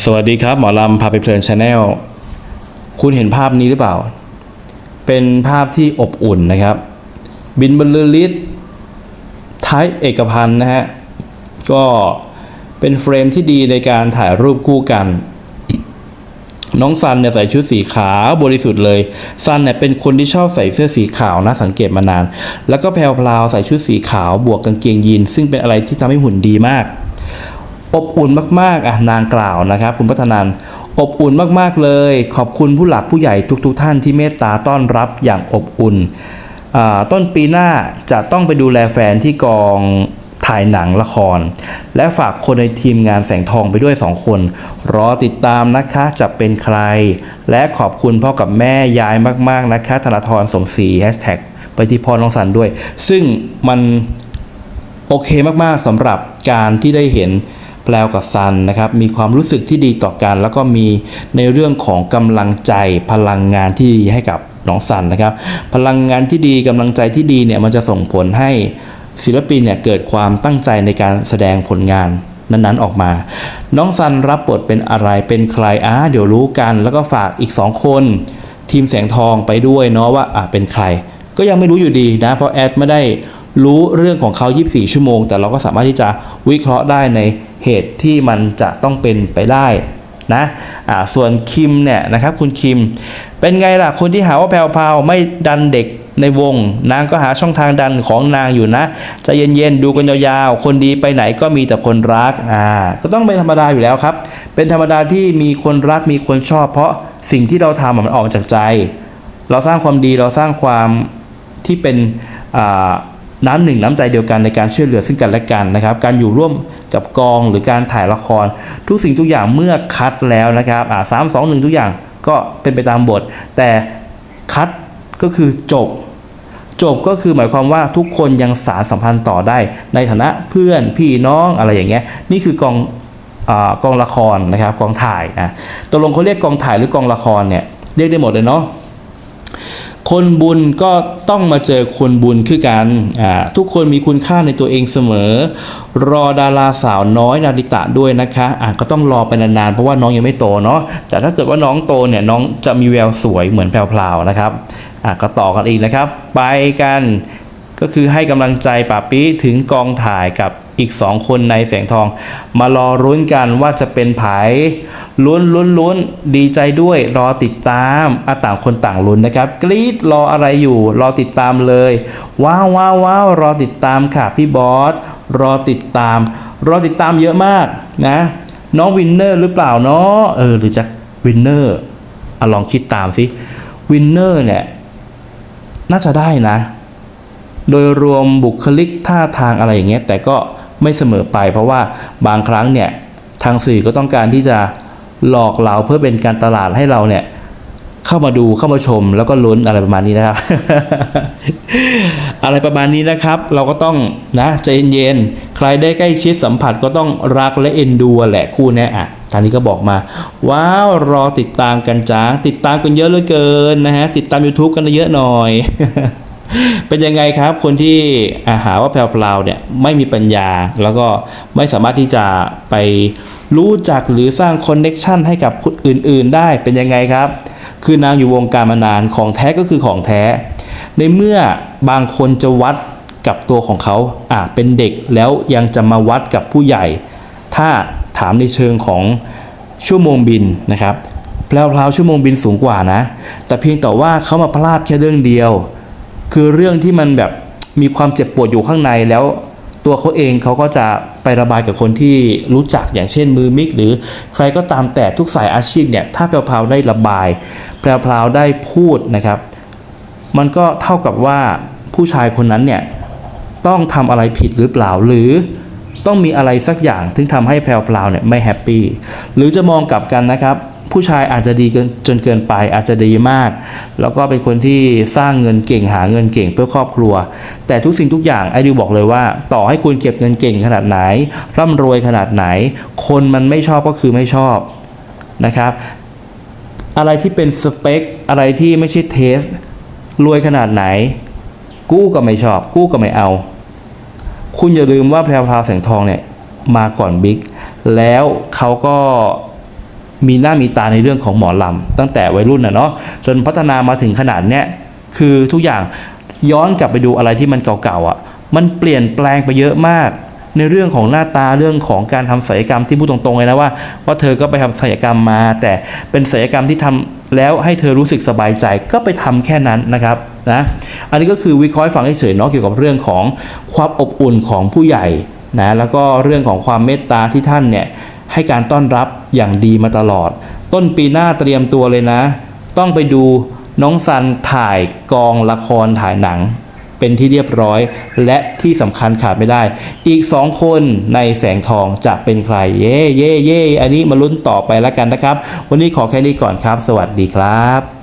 สวัสดีครับ หมอลำพาไปเพลินชาแนลคุณเห็นภาพนี้หรือเปล่า เป็นภาพที่อบอุ่นนะครับ บินบรรลือฤทธิ์ท้ายเอกพันธ์นะฮะ ก็เป็นเฟรมที่ดีในการถ่ายรูปคู่กัน น้องซันเนี่ยใส่ชุดสีขาวบริสุทธิ์เลยซันเนี่ยเป็นคนที่ชอบใส่เสื้อสีขาวนะสังเกตมานาน แล้วก็แพรวพราวใส่ชุดสีขาวบวกกางเกงยีนซึ่งเป็นอะไรที่ทำให้หุ่นดีมาก อบอุ่นมากๆอะนางกล่าวนะครับ คุณพัฒนันอบอุ่นมากๆเลย ขอบคุณผู้หลักผู้ใหญ่ทุกๆทท่านที่เมตตาต้อนรับอย่างอบอุ่นต้นปีหน้าจะต้องไปดูแลแฟนที่กองถ่ายหนังละคร และฝากคนในทีมงานแสงทองไปด้วย 2 คน รอติดตามนะคะจะเป็นใคร และขอบคุณพ่อกับแม่ยายมาก ๆ นะคะธนาธรสมศรีแฮชแท็กไปที่พ่อน้องสันด้วย ซึ่งมันโอเคมาก ๆสำหรับการที่ได้เห็น แปลวกับซันนะครับ มีความรู้สึกที่ดีต่อกัน แล้วก็มีในเรื่องของกำลังใจพลังงานที่ดีให้กับน้องซันนะครับ พลังงานที่ดีกำลังใจที่ดีเนี่ยมันจะส่งผลให้ศิลปินเนี่ยเกิดความตั้งใจในการแสดงผลงานนั้นๆออกมา น้องซันรับบทเป็นอะไรเป็นใครอ่าเดี๋ยวรู้กัน แล้วก็ฝากอีก 2 คน ทีมแสงทองไปด้วยเนาะว่าอะเป็นใคร ก็ยังไม่รู้อยู่ดีนะเพราะแอดไม่ได้รู้เรื่องของเขา 24 ชั่วโมง แต่เราก็สามารถที่จะวิเคราะห์ได้ใน เหตุที่มันจะต้องเป็นไปได้นะอ่าส่วนคิมเนี่ยนะครับคุณคิม เป็นไงล่ะคนที่หาว่าแพรวพาวไม่ดันเด็กในวง นางก็หาช่องทางดันของนางอยู่นะใจะเย็นๆดูกันยาวๆ คนดีไปไหนก็มีแต่คนรักอ่าก็ต้องเป็นธรรมดาอยู่แล้วครับ เป็นธรรมดาที่มีคนรักมีคนชอบ เพราะสิ่งที่เราทำมันออกมาจากใจ เราสร้างความดีเราสร้างความที่เป็นอ่า น้ำหนึ่งน้ำใจเดียวกันในการช่วยเหลือซึ่งกันและกันนะครับ การอยู่ร่วมกับกองหรือการถ่ายละคร ทุกสิ่งทุกอย่างเมื่อคัดแล้วนะครับอ่าสามสองหนึ่งทุกอย่างก็เป็นไปตามบท แต่คัดก็คือจบ จบก็คือหมายความว่าทุกคนยังสารสัมพันธ์ต่อได้ ในฐานะเพื่อนพี่น้องอะไรอย่างเงี้ยนี่คือกองอากองละครนะครับกองถ่ายนะตกลงเขาเรียกกองถ่ายหรือกองละครเนี่ยเรียกได้หมดเลยเนาะ คนบุญก็ต้องมาเจอคนบุญคือกันทุกคนมีคุณค่าในตัวเองเสมอ รอดาราสาวน้อยนาริตะด้วยนะคะอ่าก็ต้องรอไปนานๆเพราะว่าน้องยังไม่โตเนาะแต่ถ้าเกิดว่าน้องโตเนี่ยน้องจะมีแววสวยเหมือนแพรวๆนะครับก็ต่อกันอีกนะครับ ไปกันก็คือให้กำลังใจป่าปี้ถึงกองถ่ายกับ อีก 2 คนในแสงทอง มารอรุ้นกันว่าจะเป็นไผลุ้นลุ้นลุ้นดีใจด้วย รอติดตามอาต่างคนต่างลุ้นนะครับ กรี๊ดรออะไรอยู่ รอติดตามเลย ว้าวว้าวว้าวรอติดตามค่ะพี่บอสรอติดตาม รอติดตามเยอะมากนะ น้องวินเนอร์หรือเปล่าเนาะเออหรือจะวินเนอร์อลองคิดตามสิวินเนอร์เนี่ยน่าจะได้นะ โดยรวมบุคลิกท่าทางอะไรอย่างเงี้ยแต่ก็ ไม่เสมอไป เพราะว่าบางครั้งเนี่ยทางสื่อก็ต้องการที่จะหลอกเราเพื่อเป็นการตลาดให้เราเนี่ยเข้ามาดูเข้ามาชมแล้วก็ลุ้นอะไรประมาณนี้นะครับ อะไรประมาณนี้นะครับ เราก็ต้องนะใจเย็นๆใครได้ใกล้ชิดสัมผัสก็ต้องรักและเอ็นดูแหละคู่นี้อะทางนี้ก็บอกมา ว้าวรอติดตามกันจ้าติดตามกันเยอะเหลือเกินนะฮะติดตาม YouTube กันเยอะหน่อย เป็นยังไงครับ คนที่อาหาว่าแพรวๆเนี่ยไม่มีปัญญา แล้วก็ไม่สามารถที่จะไปรู้จักหรือสร้างคอนเน็ชันให้กับคนอื่น ๆ ได้เป็นยังไงครับ คือนางอยู่วงการมานานของแท้ก็คือของแท้ ในเมื่อบางคนจะวัดกับตัวของเขาอะเป็นเด็กแล้วยังจะมาวัดกับผู้ใหญ่ ถ้าถามในเชิงของชั่วโมงบินนะครับแพรวๆชั่วโมงบินสูงกว่านะ แต่เพียงแต่ว่าเขามาพลาดแค่เรื่องเดียว คือเรื่องที่มันแบบมีความเจ็บปวดอยู่ข้างในแล้วตัวเขาเองเขาก็จะไประบายกับคนที่รู้จักอย่างเช่นมือมิก หรือใครก็ตามแต่ทุกสายอาชีพเนี่ยถ้าแพรวๆได้ระบาย แพรวๆได้พูดนะครับ มันก็เท่ากับว่าผู้ชายคนนั้นเนี่ยต้องทำอะไรผิดหรือเปล่าหรือต้องมีอะไรสักอย่างถึงทำให้แพรวๆเนี่ยไม่แฮปปี้หรือจะมองกลับกันนะครับ ผู้ชายอาจจะดีเกินจนเกินไปอาจจะดีมาก แล้วก็เป็นคนที่สร้างเงินเก่งหาเงินเก่งเพื่อครอบครัว แต่ทุกสิ่งทุกอย่างไอดิวบอกเลยว่า ต่อให้คุณเก็บเงินเก่งขนาดไหน ร่ำรวยขนาดไหน คนมันไม่ชอบก็คือไม่ชอบนะครับอะไรที่เป็นสเปค อะไรที่ไม่ใช่เทสรวยขนาดไหน กู้ก็ไม่ชอบ กู้ก็ไม่เอา คุณอย่าลืมว่าแพรวพราวแสงทองเนี่ยมาก่อนบิ๊กแล้วเขาก็ มีหน้ามีตาในเรื่องของหมอลำตั้งแต่วัยรุ่นนะเนาะจนพัฒนามาถึงขนาดเนี้ยคือทุกอย่างย้อนกลับไปดูอะไรที่มันเก่าๆอะ มันเปลี่ยนแปลงไปเยอะมาก ในเรื่องของหน้าตาเรื่องของการทำศัลยกรรมที่พูดตรงๆเลยนะว่าว่าเธอก็ไปทำศัลยกรรมมา แต่เป็นศัลยกรรมที่ทำแล้วให้เธอรู้สึกสบายใจก็ไปทำแค่นั้นนะครับนะอันนี้ก็คือวิเคราะห์ฟังเฉยๆเนาะเกี่ยวกับเรื่องของความอบอุ่นของผู้ใหญ่นะแล้วก็เรื่องของความเมตตาที่ท่านเนี่ย ให้การต้อนรับอย่างดีมาตลอด ต้นปีหน้าเตรียมตัวเลยนะ ต้องไปดูน้องซันถ่ายกองละครถ่ายหนัง เป็นที่เรียบร้อย และที่สำคัญขาดไม่ได้ อีก2คนในแสงทองจะเป็นใคร เย่เย่เย่อันนี้มาลุ้นต่อไปแล้วกันนะครับ วันนี้ขอแค่นี้ก่อนครับ สวัสดีครับ